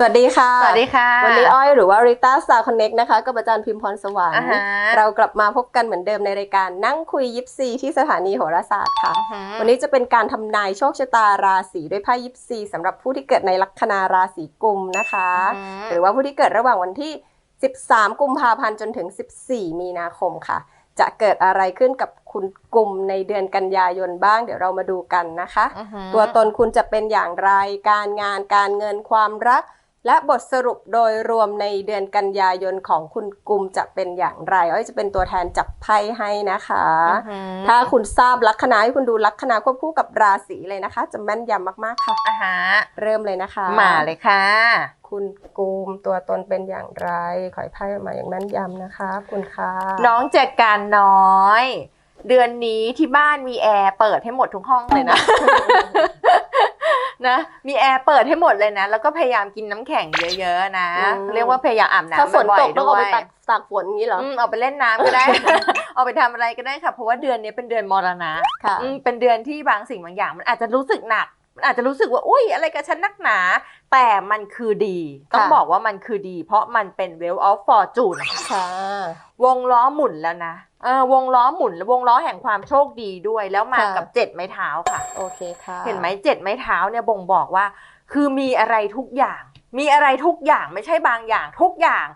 สวัสดีค่ะ สวัสดีค่ะ วันนี้อ้อยหรือว่าริต้าสตาร์คอนเน็กนะคะกับอาจารย์พิมพรสวรรอ่าค์ฮะเรากลับมาพบกันเหมือนเดิมในรายการนั่งคุยยิปซีที่สถานีโหราศาสตร์ค่ะอือฮึวันนี้จะเป็นการทำนายโชคชะตาราศีด้วยไพ่ยิปซีสำหรับผู้ที่เกิดในลัคนาราศีกุมนะคะอือฮึหรือว่าผู้ที่เกิดระหว่างวันที่ 13 กุมภาพันธ์จนถึง 14 มีนาคมค่ะ จะเกิดอะไรขึ้นกับคุณกุมในเดือนกันยายนบ้าง เดี๋ยวเรามาดูกันนะคะอือฮึตัวตนคุณจะเป็นอย่างไร การงานการเงินความรัก และบทสรุปโดยรวมในเดือนกันยายนของคุณกุมจะเป็นอย่างไรอ้อยจะเป็นตัวแทนจับไพ่ให้นะคะอือฮึถ้าคุณทราบลัคนาให้คุณดูลัคนาควบคู่กับราศีเลยนะคะ จะแม่นยำมากๆค่ะอ่าฮะเริ่มเลยนะคะ มาเลยค่ะ คุณกุมตัวตนเป็นอย่างไร ขอให้ไพ่ออกมาอย่างแม่นยำนะคะขอบคุณค่ะน้องแจกการน้อย เดือนนี้ที่บ้านมีแอร์เปิดให้หมดทุกห้องเลยนะ นะ มีแอร์เปิดให้หมดเลยนะ แล้วก็พยายามกินน้ำแข็งเยอะๆนะ อืม เรียกว่าพยายามอาบน้ำถ้าฝนบ่ตยกๆต้องเอาไปด้วยตากตากฝนอย่างนี้เหรอ อืมเอาไปเล่นน้ำก็ได้ เอาไปทำอะไรก็ได้ค่ะ เพราะว่าเดือนนี้เป็นเดือนมรณะค่ะ อืมเป็นเดือนที่บางสิ่งบางอย่าง มันอาจจะรู้สึกหนัก มันอาจจะรู้สึกว่าอุ้ยอะไรกับฉันนักหนา แต่มันคือดี ต้องค่ะบอกว่ามันคือดี เพราะมันเป็น Wheel of Fortune ค่ะ วงล้อหมุนแล้วนะ เออวงล้อหมุนวงล้อแห่งความโชคดีด้วย แล้วมาค่ะ กับเจ็ดไม้เท้าค่ะ โอเคค่ะ เห็นไหมเจ็ดไม้เท้าเนี่ยบ่งบอกว่า คือมีอะไรทุกอย่าง มีอะไรทุกอย่างไม่ใช่บางอย่าง ทุกอย่าง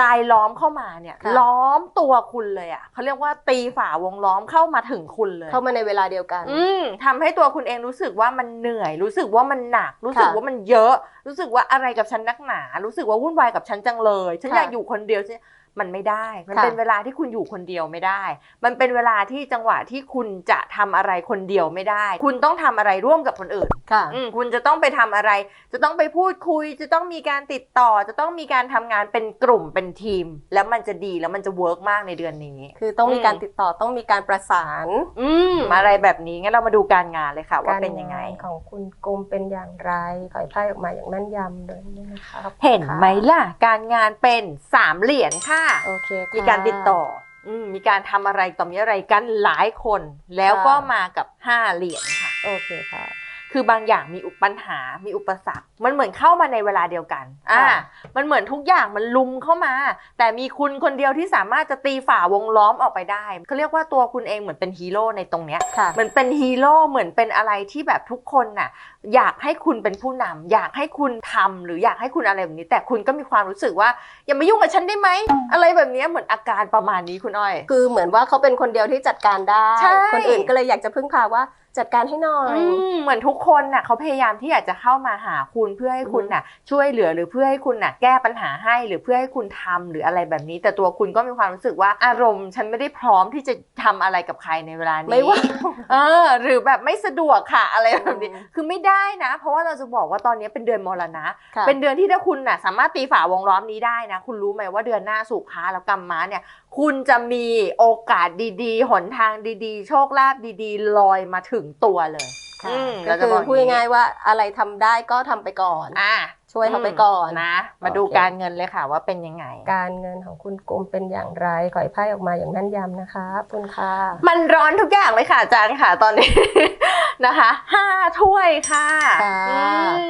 ลายล้อมเข้ามาเนี่ย ค่ะ ล้อมตัวคุณเลยอะเขาเรียกว่าตีฝาวงล้อมเข้ามาถึงคุณเลย เข้ามาในเวลาเดียวกัน อืมทำให้ตัวคุณเองรู้สึกว่ามันเหนื่อย รู้สึกว่ามันหนัก รู้สึกค่ะว่ามันเยอะ รู้สึกว่าอะไรกับฉันนักหนา รู้สึกว่าวุ่นวายกับฉันจังเลย ฉันค่ะ อยากอยู่คนเดียวฉัน มันไม่ได้ มันค่ะเป็นเวลาที่คุณอยู่คนเดียวไม่ได้ มันเป็นเวลาที่จังหวะที่คุณจะทำอะไรคนเดียวไม่ได้ คุณต้องทำอะไรร่วมกับคนอื่นค่ะอืมคุณจะต้องไปทำอะไร จะต้องไปพูดคุย จะต้องมีการติดต่อ จะต้องมีการทำงานเป็นกลุ่มเป็นทีม แล้วมันจะดีแล้วมันจะเวิร์กมากในเดือนนี้ คือต้องมีอืมการติดต่อต้องมีการประสาน อืมอะไรแบบนี้งั้นเรามาดูการงานเลยค่ะ ว่าเป็นยังไงกรของคุณกุมเป็นอย่างไรขอให้ไพ่ออกมาอย่างแม่นยำเลยนะคะขอบคุณเห็นไหมค่ะล่ะ การงานเป็นสามเหรียญค่ะโอเคค่ะมีการติดต่ออืมมีการทำอะไรต่อมีอะไรกันหลายคน แล้วก็ค่ะมากับห้าเหรียญค่ะ โอเคค่ะ คือบางอย่างมีอุปปัญหา มีอุปสรรค มันเหมือนเข้ามาในเวลาเดียวกัน อ่าค่ะมันเหมือนทุกอย่างมันลุมเข้ามา แต่มีคุณคนเดียวที่สามารถจะตีฝ่าวงล้อมออกไปได้เขาเรียกว่าตัวคุณเองเหมือนเป็นฮีโร่ในตรงเนี้ยค่ะเหมือนเป็นฮีโร่ เหมือนเป็นอะไรที่แบบทุกคนน่ะ อยากให้คุณเป็นผู้นำอยากให้คุณทำหรืออยากให้คุณอะไรแบบนี้ แต่คุณก็มีความรู้สึกว่าอย่ามายุ่งกับฉันได้ไหม อะไรแบบนี้เหมือนอาการประมาณนี้คุณอ้อย คือเหมือนว่าเขาเป็นคนเดียวที่จัดการได้ใช่คนอื่นก็เลยอยากจะพึ่งพาว่าจัดการให้หน่อยอืมเหมือนทุกคนน่ะเขาพยายามที่อยากจะเข้ามาหาคุณเพื่อให้คุณน่ะ ช่วยเหลือหรือเพื่อให้คุณน่ะ แก้ปัญหาให้หรือเพื่อให้คุณทำหรืออะไรแบบนี้ แต่ตัวคุณก็มีความรู้สึกว่าอารมณ์ ฉันไม่ได้พร้อมที่จะทำอะไรกับใครในเวลานี้ไม่ว่าเออ หรือแบบไม่สะดวกค่ะอะไรแบบนี้อืมคือไม่ได้นะ เพราะว่าเราจะบอกว่าตอนนี้เป็นเดือนมรณะค่ะเป็นเดือนที่ถ้าคุณน่ะสามารถตีฝาวงล้อมนี้ได้นะ คุณรู้ไหมว่าเดือนหน้าสุขาแล้วกรรมม้าเนี่ย คุณจะมีโอกาสดีๆ หนทางดีๆ โชคลาภดีๆ ลอยมาถึงตัวเลยค่ะอืมก็เราจะคือบอกพูดง่ายๆว่าอะไรทำได้ก็ทำไปก่อน อะช่วยเขาไปก่อนนะ มาดูโอเคการเงินเลยค่ะว่าเป็นยังไง การเงินของคุณกุมเป็นอย่างไรขอให้ไพ่ออกมาอย่างแม่นยำนะคะขอบคุณค่ะ มันร้อนทุกอย่างเลยค่ะอาจารย์ค่ะตอนนี้ นะคะห้าถ้วยค่ะค่ะอื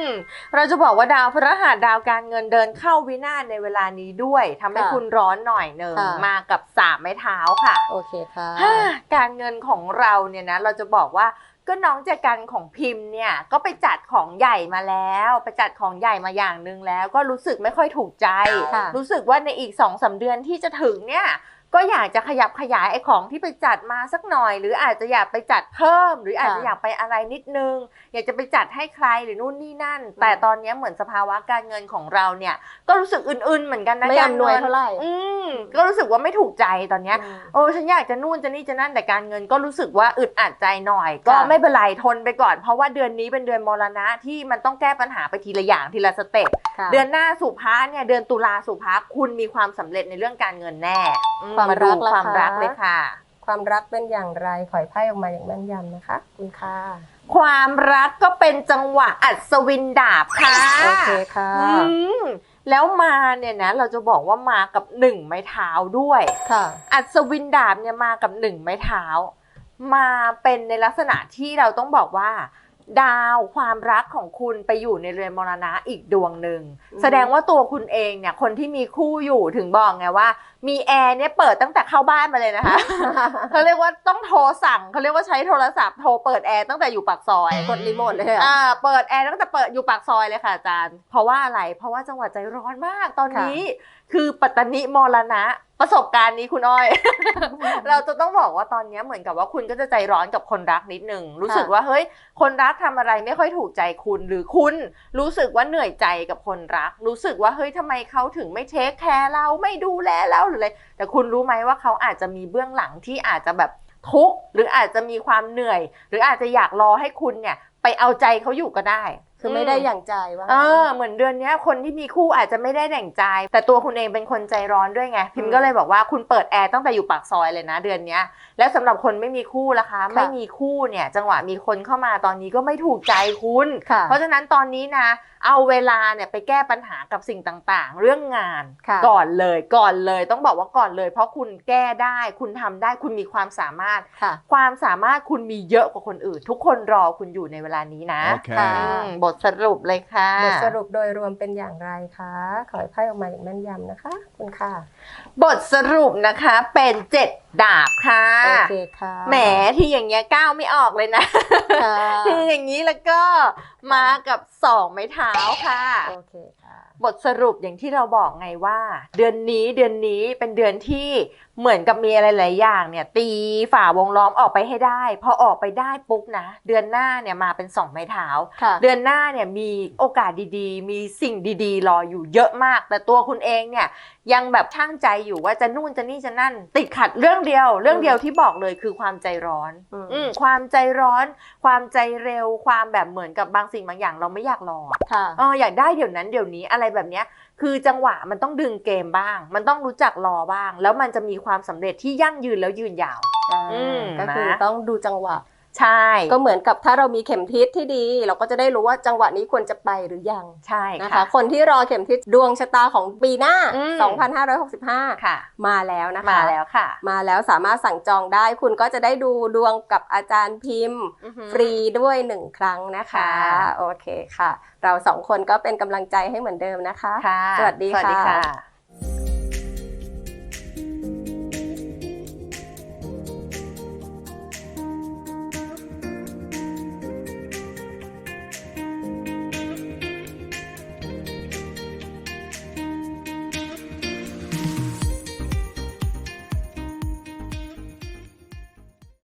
มเราจะบอกว่าดาวพฤหัสดาวการเงินเดินเข้าวินาศในเวลานี้ด้วยทำให้ค่ะคุณร้อนหน่อยหนึ่งค่ะมากับสามไม้เท้าค่ะโอเคค่ะฮ่าการเงินของเราเนี่ยนะเราจะบอกว่าก็น้องแจกันของพิมพ์เนี่ยก็ไปจัดของใหญ่มาแล้ว ไปจัดของใหญ่มาอย่างหนึ่งแล้ว ก็รู้สึกไม่ค่อยถูกใจค่ะรู้สึกว่าในอีกสองสาเดือนที่จะถึงเนี่ย ก็อยากจะขยับขยายไอ้ของที่ไปจัดมาสักหน่อย หรืออาจจะอยากไปจัดเพิ่ม หรืออาจจะค่ะอยากไปอะไรนิดนึง อยากจะไปจัดให้ใครหรือนู่นนี่นั่น แต่ตอนนี้เหมือนสภาวะการเงินของเราเนี่ย ก็รู้สึกอื่นๆเหมือนกันนะไม่การอำนวยเงินเท่าไหร่อืมก็รู้สึกว่าไม่ถูกใจตอนเนี้ยอืมโอ้ฉันอยากจะนู่นจะนี่จะนั่นแต่การเงินก็รู้สึกว่าอึดอัดใจหน่อย ก็ค่ะไม่เป็นไรทนไปก่อน เพราะว่าเดือนนี้เป็นเดือนมรณะที่มันต้องแก้ปัญหาไปทีละอย่างทีละสเต็ปค่ะเดือนหน้าสุภาเนี่ยเดือนตุลาสุภาคุณมีความสำเร็จในเรื่องการเงินแน่อืความมาดูรักล่ะความคะรักเลยค่ะ ความรักเป็นอย่างไรขอให้ไพ่ออกมาอย่างแม่นยำนะคะขอบคุณค่ะ ความรักก็เป็นจังหวะอัศวินดาบค่ะโอเคค่ะ อืมแล้วมาเนี่ยนะเราจะบอกว่ามากับหนึ่งไม้เท้าด้วย ค่ะ อัศวินดาบเนี่ยมากับหนึ่งไม้เท้า มาเป็นในลักษณะที่เราต้องบอกว่า ดาวความรักของคุณไปอยู่ในเรือนมรณะอีกดวงหนึ่งอืมแสดงว่าตัวคุณเองเนี่ยคนที่มีคู่อยู่ถึงบอกไงว่า มีแอร์เนี่ยเปิดตั้งแต่เข้าบ้านมาเลยนะคะ เขาเรียกว่าต้องโทรสั่งเขาเรียกว่าใช้โทรศัพท์โทรเปิดแอร์ตั้งแต่อยู่ปากซอยกดรีโมทเลยอะอ่าเปิดแอร์ตั้งแต่เปิดอยู่ปากซอยเลยค่ะอาจารย์ เพราะว่าอะไรเพราะว่าจังหวัดใจร้อนมากตอนนี้ คือปัตตานิมรณะ ประสบการณ์นี้คุณอ้อย เราจะต้องบอกว่าตอนนี้เหมือนกับว่าคุณก็จะใจร้อนกับคนรักนิดนึงรู้สึกว่าเฮ้ย คนรักทำอะไรไม่ค่อยถูกใจคุณ หรือคุณรู้สึกว่าเหนื่อยใจกับคนรัก รู้สึกว่าเฮ้ยทำไมเขาถึงไม่เทคแคร์เราไม่ดูแลเราหรืออะไรแต่คุณรู้ไหมว่าเขาอาจจะมีเบื้องหลังที่อาจจะแบบทุกข์หรืออาจจะมีความเหนื่อย หรืออาจจะอยากรอให้คุณเนี่ยไปเอาใจเขาอยู่ก็ได้ คือไม่ได้อย่างใจว่าเออเหมือนเดือนเนี้ยคนที่มีคู่อาจจะไม่ได้แด่งใจ แต่ตัวคุณเองเป็นคนใจร้อนด้วยไง พิมพ์ก็เลยบอกว่าคุณเปิดแอร์ตั้งแต่อยู่ปากซอยเลยนะเดือนเนี้ยแล้วสำหรับคนไม่มีคู่ล่ะคะ ไม่มีคู่เนี่ย จังหวะมีคนเข้ามาตอนนี้ก็ไม่ถูกใจคุณค่ะเพราะฉะนั้นตอนนี้นะ เอาเวลาเนี่ยไปแก้ปัญหากับสิ่งต่างๆ เรื่องงานค่ะก่อนเลยก่อนเลยต้องบอกว่าก่อนเลย เพราะคุณแก้ได้คุณทำได้คุณมีความสามารถค่ะความสามารถคุณมีเยอะกว่าคนอื่น ทุกคนรอคุณอยู่ในเวลานี้นะ Okay. ค่ะอืมบทสรุปเลยค่ะ บทสรุปโดยรวมเป็นอย่างไรคะ ขอให้ไพ่ออกมาอย่างแม่นยำนะคะ คุณค่ะ บทสรุปนะคะเป็นเจ็ดดาบค่ะโอเคค่ะแหมที่อย่างเงี้ยก้าวไม่ออกเลยนะค่ะที่อย่างนี้แล้วก็ มากับสองไม้เท้าค่ะโอเคค่ะ บทสรุปอย่างที่เราบอกไงว่า เดือนนี้เดือนนี้เป็นเดือนที่ เหมือนกับมีอะไรหลายอย่างเนี่ย ตีฝ่าวงล้อมออกไปให้ได้ พอออกไปได้ปุ๊บนะ เดือนหน้าเนี่ยมาเป็นสองไม้เท้าค่ะเดือนหน้าเนี่ยมีโอกาสดีๆ มีสิ่งดีๆ รออยู่เยอะมาก แต่ตัวคุณเองเนี่ยยังแบบช่างใจอยู่ว่าจะนู่นจะนี่จะนั่น ติดขัดเรื่องเดียว เรื่องเดียวที่บอกเลยคือความใจร้อนอืมอืมความใจร้อน ความใจเร็วความแบบเหมือนกับบางสิ่งบางอย่างเราไม่อยากรออะค่ะเอออยากได้เดี๋ยวนั้นเดี๋ยวนี้อะไรแบบเนี้ย คือจังหวะมันต้องดึงเกมบ้าง มันต้องรู้จักรอบ้าง แล้วมันจะมีความสำเร็จที่ยั่งยืนแล้วยืนยาวอืมก็คือนะต้องดูจังหวะ ใช่ ก็เหมือนกับถ้าเรามีเข็มทิศที่ดี เราก็จะได้รู้ว่าจังหวะนี้ควรจะไปหรือยังใช่นะคะค่ะคนที่รอเข็มทิศดวงชะตาของปีหน้าอืม2565 ค่ะ มาแล้วนะคะ มาแล้วค่ะ มาแล้วสามารถสั่งจองได้คุณก็จะได้ดูดวงกับอาจารย์พิมพ์อือหือฟรีด้วยหนึ่งครั้งนะคะค่ะโอเคค่ะ เราสองคนก็เป็นกำลังใจให้เหมือนเดิมนะคะค่ะสวัสดีสวัสดีค่ะค่ะ